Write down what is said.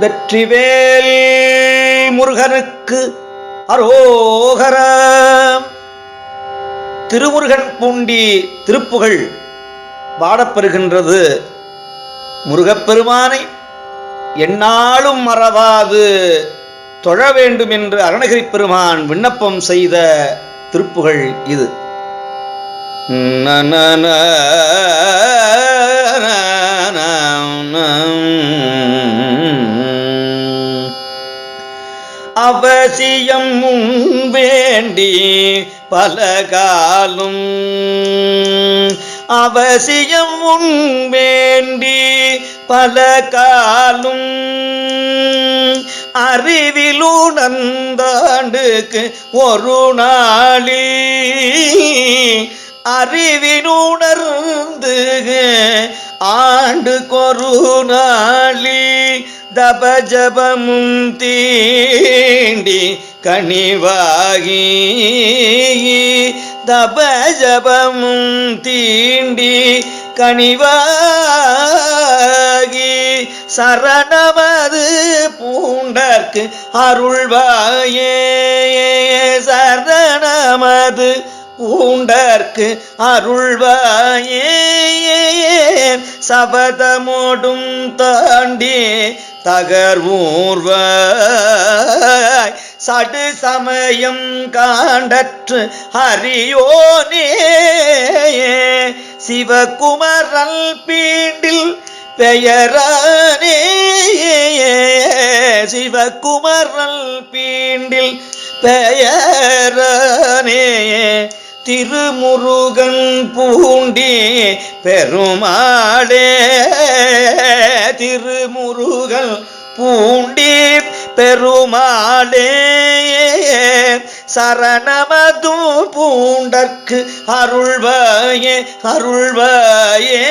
வெற்றிவேல் முருகனுக்கு அரோகர. திருமுருகன் பூண்டி திருப்புகழ் பாடப்பெறுகின்றது முருகப்பெருமானை. எந்நாளும் மறவாது தொழ வேண்டும் என்று அருணகிரி பெருமான் விண்ணப்பம் செய்த திருப்புகழ் இது. நன அவசியம் வேண்டி பலகாலும். அவசியம் முன் வேண்டி பல காலும் அறிவிலுணர்ந்தாண்டுக்கு ஒரு நாளி. அறிவினுணர்ந்து ஆண்டு கொரு நாளி. தபஜபமும் தீண்டி கனிவாகி தபஜபமும் தீண்டி கனிவாகி சரணமது பூண்டற்கு அருள்வாயே. சரணமது பூண்டற்கு அருள்வாயே. சபதமோடும் தாண்டி தகர்வூர்வாய். சடு சமயம் காண்டற்று ஹரியோனே சிவகுமரல் பீண்டில் பெயரானே. சிவகுமரல் பீண்டில் பெயரானே. திருமுருகன் பூண்டி பெருமாளே திருமுருகன் பூண்டி பெருமாளே. சரணமது பூண்டற்கு அருள்வாயே அருள்வாயே.